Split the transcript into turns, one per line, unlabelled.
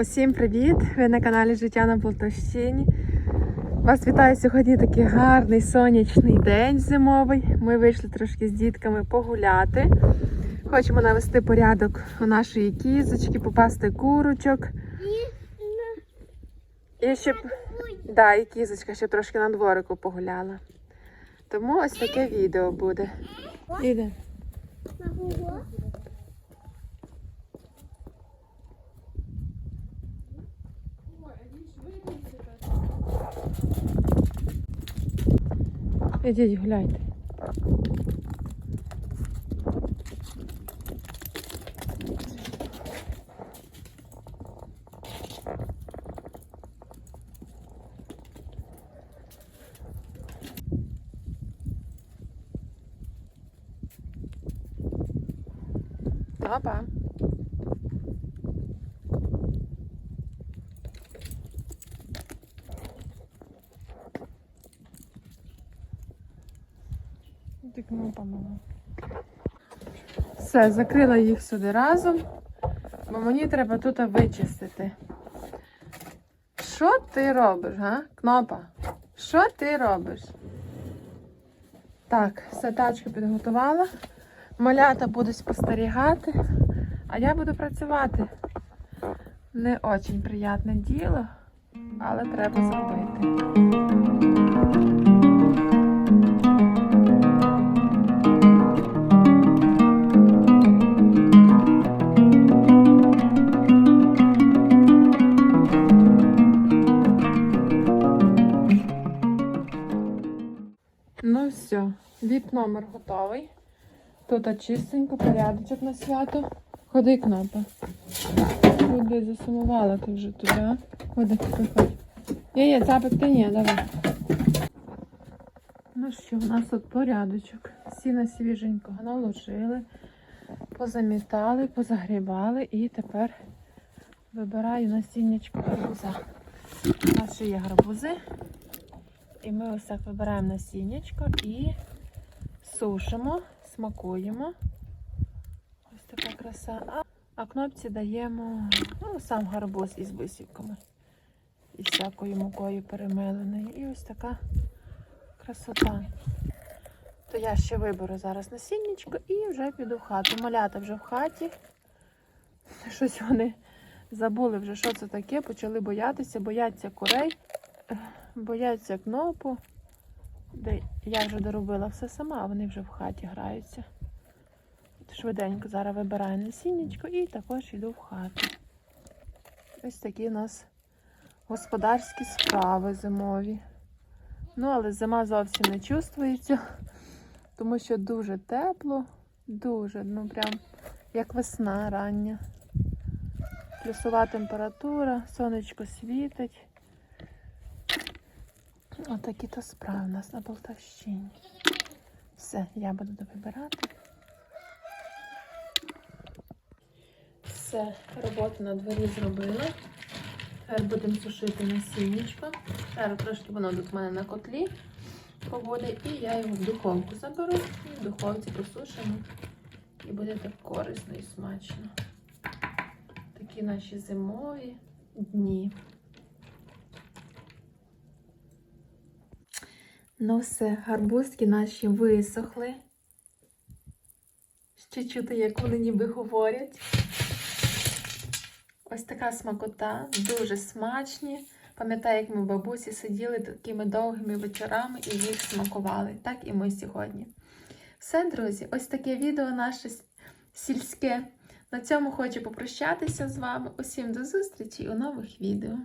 Усім привіт! Ви на каналі Життя на Полтавщині. Вас вітаю сьогодні такий гарний сонячний день зимовий. Ми вийшли трошки з дітками погуляти. Хочемо навести порядок у нашої кізочки, попасти курочок. І щоб да, і кізочка ще трошки на дворику погуляла. Тому ось таке відео буде. Іде. Ідіть гуляйте. Па-па. Ну, по-моєму. Все, закрила їх сюди разом, бо мені треба тут вичистити. Що ти робиш, га? Кнопа? Що ти робиш? Так, все тачку підготувала. Малята будуть спостерігати, а я буду працювати. Не дуже приємне діло, але треба зробити. Все, віп номер готовий. Тут чистенько, порядочок на свято. Ходи, кнопа. Ходи, засумувала ти вже туди? Ходи, приходь. Є, є, цапик ти ні, давай. Ну що, у нас тут порядочок. Сіна свіженького наложили, позамітали, позагрібали і тепер вибираю насіннячко гарбуза. У нас ще є гарбузи. І ми ось так вибираємо насіннячко і сушимо, смакуємо. Ось така краса. А, а кнопці даємо ну, сам гарбуз із висівками. І всякою мукою перемеленою. І ось така красота. То я ще виберу зараз насіннячко і вже піду в хату. Малята вже в хаті. Щось вони забули вже, що це таке, почали боятися, бояться курей, бояться кнопу. Де я вже доробила все сама, а вони вже в хаті граються. Швиденько зараз вибираю насіннячко і також йду в хату. Ось такі у нас господарські справи зимові. Ну, але зима зовсім не чувствується, тому що дуже тепло, дуже, ну прям як весна рання. Плюсова температура, сонечко світить. Отакі то справи у нас на Полтавщині. Все, я буду вибирати. Все, роботу на дворі зробила. Тепер будемо сушити насіннячко. Зараз трошки воно тут в мене на котлі побуде, і я його в духовку заберу і в духовці посушимо. І буде так корисно і смачно. Такі наші зимові дні. Ну все, гарбузки наші висохли. Ще чути, як вони ніби говорять. Ось така смакота, дуже смачні. Пам'ятаю, як ми в бабусі сиділи такими довгими вечорами і їх смакували. Так і ми сьогодні. Все, друзі, ось таке відео наше сільське. На цьому хочу попрощатися з вами. Усім до зустрічі у нових відео.